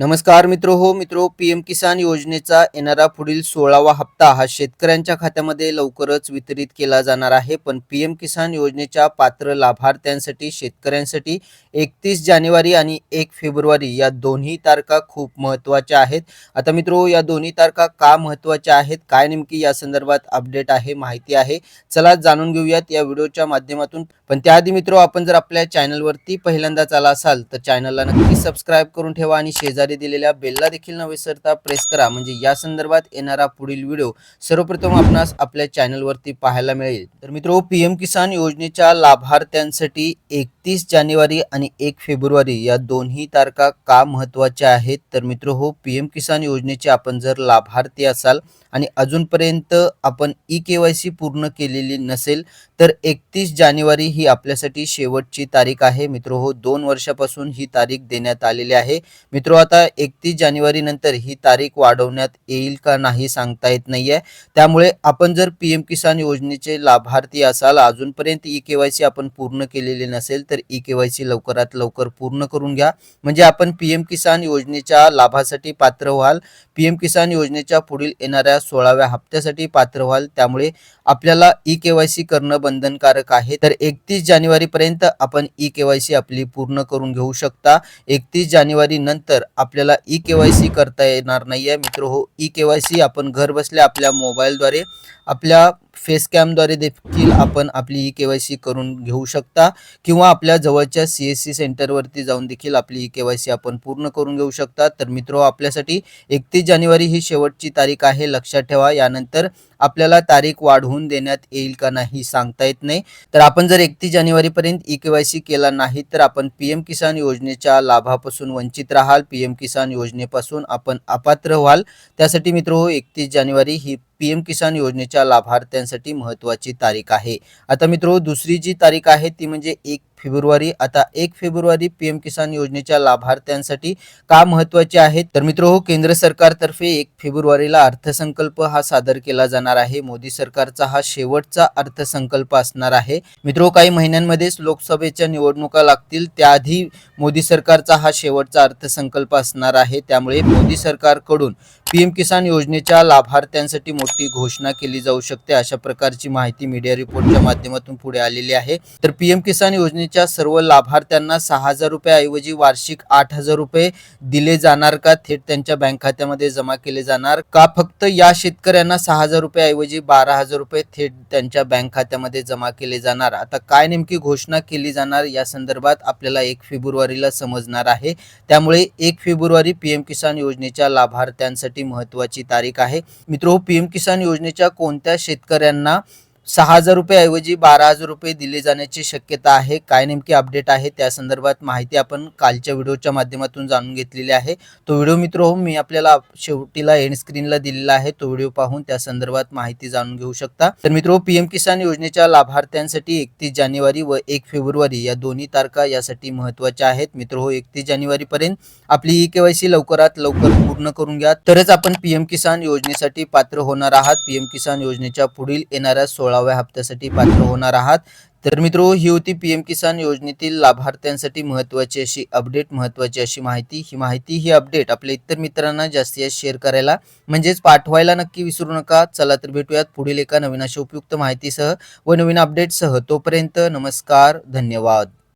नमस्कार मित्र हो मित्रो पीएम किसान योजनेचा येणारा पुढील सोळावा हप्ता हा शेतकऱ्यांच्या खात्यामध्ये लवकरच वितरित केला जाणार आहे. पण पीएम किसान योजनेच्या पात्र लाभार्थ्यांसाठी शेतकऱ्यांसाठी एकतीस जानेवारी आणि एक फेब्रुवारी या दोन्ही तारखा खूप महत्त्वाच्या आहेत. आता मित्रो या दोन्ही तारखा का महत्त्वाच्या आहेत? काय नेमकी या संदर्भात अपडेट आहे माहिती आहे. चला जाणून घेऊयात या व्हिडिओच्या माध्यमातून. पण त्याआधी मित्रो आपण जर आपल्या चॅनलवरती पहिल्यांदाच आला असाल तर चॅनलला नक्की सबस्क्राईब करून ठेवा आणि शेजारी दिलेल्या बेलला देखील न विसरता प्रेस करा. म्हणजे या संदर्भात येणारा पुढील व्हिडिओ सर्वप्रथम आपणास आपल्या चॅनलवरती पाहायला मिळेल. तर मित्रो पीएम किसान योजनेच्या लाभार्थ्यांसाठी एक तीस जानेवारी आणि एक फेब्रुवारी या दोन्ही तारखा का महत्त्वाच्या आहेत? तर मित्र हो पी एम किसान योजनेचे आपण जर लाभार्थी असाल आणि अजूनपर्यंत आपण ई के वाय सी पूर्ण केलेली नसेल तर एकतीस जानेवारी ही आपल्यासाठी शेवटची तारीख आहे. मित्र हो दोन वर्षापासून ही तारीख देण्यात आलेली आहे. मित्र हो, आता एकतीस जानेवारी नंतर ही तारीख वाढवण्यात येईल का नाही सांगता येत नाही आहे त्यामुळे आपण जर पी एम किसान योजनेचे लाभार्थी असाल अजूनपर्यंत ई के वाय सी आपण पूर्ण केलेली नसेल तर ई के वाय सी लवकरात लवकर पूर्ण करून घ्या. म्हणजे आपण पी एम किसान योजनेच्या लाभासाठी पात्र व्हाल. पी एम किसान योजनेच्या पुढील येणाऱ्या सोळाव्या हप्त्यासाठी पात्र व्हाल. त्यामुळे आपल्याला ई के वाय सी करणं बंधनकारक आहे. तर एकतीस जानेवारीपर्यंत आपण ई के वाय सी आपली पूर्ण करून घेऊ शकता. एकतीस जानेवारी नंतर आपल्याला ई के वाय सी करता येणार नाही आहे मित्र हो ई के वाय सी आपण घर बसल्या आपल्या मोबाईलद्वारे आपल्या फेस कॅमद्वारे देखील आपण आपली ई के वाय सी करून घेऊ शकता. किंवा आपल्या जवळच्या सी एस सी सेंटरवरती जाऊन देखील आपली ई के वाय सी आपण पूर्ण करून घेऊ शकता. तर मित्र आपल्यासाठी एकतीस जानेवारी ही शेवटची तारीख आहे. लक्षात ठेवा. यानंतर आपल्याला तारीख वाढवून देण्यात येईल का नाही सांगता येत नाही. तर आपण जर एकतीस जानेवारीपर्यंत ई के वाय सी केला नाही तर आपण पी एम किसान योजनेच्या लाभापासून वंचित राहाल. पी एम किसान योजनेपासून आपण अपात्र व्हाल. त्यासाठी मित्र हो एकतीस जानेवारी ही पी एम किसान योजनेच्या लाभार्थ्यांसाठी महत्त्वाची तारीख आहे. आता मित्र हो, दुसरी जी तारीख आहे ती म्हणजे एक फेब्रुवारी आता एक फेब्रुवारी पीएम किसान योजनेच्या लाभार्थ्यांसाठी का महत्त्वाचे आहेत तर मित्र हो केंद्र सरकारतर्फे एक फेब्रुवारीला अर्थसंकल्प हा सादर केला जाणार आहे. मोदी सरकारचा हा शेवटचा अर्थसंकल्प असणार आहे. मित्र काही महिन्यांमध्येच लोकसभेच्या निवडणुका लागतील. त्याआधी मोदी सरकारचा हा शेवटचा अर्थसंकल्प असणार आहे. त्यामुळे मोदी सरकारकडून पीएम किसान योजनेच्या लाभार्थ्यांसाठी मोठी घोषणा केली जाऊ शकते अशा प्रकारची माहिती मीडिया रिपोर्टच्या माध्यमातून पुढे आलेली आहे. तर पीएम किसान योजनेच्या सर्व लाभार्थ्यांना सहा हजार रुपयाऐवजी वार्षिक आठ हजार रुपये दिले जाणार का? थेट त्यांच्या बँक खात्यामध्ये जमा केले जाणार का? फक्त या शेतकऱ्यांना सहा हजार रुपयाऐवजी बारा हजार रुपये थेट त्यांच्या बँक खात्यामध्ये जमा केले जाणार. आता काय नेमकी घोषणा केली जाणार या संदर्भात आपल्याला एक फेब्रुवारीला समजणार आहे. त्यामुळे एक फेब्रुवारी पीएम किसान योजनेच्या लाभार्थ्यांसाठी महत्वाची तारीख आहे. मित्र हो, पीएम किसान योजनेच्या कोणत्या शेतकऱ्यांना सहा हजार रुपयाऐवजी बारा हजार रुपये दिले जाण्याची शक्यता आहे. काय नेमकी अपडेट आहे? त्या संदर्भात माहिती आपण कालच्या व्हिडिओच्या माध्यमातून जाणून घेतलेली आहे. तो व्हिडिओ मित्र हो मी आपल्याला शेवटीला एंड स्क्रीनला दिलेला आहे. तो व्हिडिओ पाहून त्या संदर्भात माहिती जाणून घेऊ शकता. तर मित्र हो, पीएम किसान योजनेच्या लाभार्थ्यांसाठी एकतीस जानेवारी व एक फेब्रुवारी या दोन्ही तारखा यासाठी महत्त्वाच्या आहेत. मित्र हो एकतीस जानेवारीपर्यंत आपली ई केवायसी लवकरात लवकर पूर्ण करून घ्या. तरच आपण पीएम किसान योजनेसाठी पात्र होणार आहात. पीएम किसान योजनेच्या पुढील येणाऱ्या सोळा सोळाव्या हप्त्यासाठी पात्र होणार आहात. तर मित्रो ही होती पी एम किसान योजनेतील लाभार्थ्यांसाठी महत्त्वाची अशी अपडेट महत्त्वाची अशी माहिती. ही माहिती ही अपडेट आपल्या इतर मित्रांना जास्तीत जास्त शेअर करायला. म्हणजेच पाठवायला नक्की विसरू नका. चला तर भेटूयात पुढील एका नवीन अशा उपयुक्त माहितीसह व नवीन अपडेटसह तोपर्यंत नमस्कार धन्यवाद.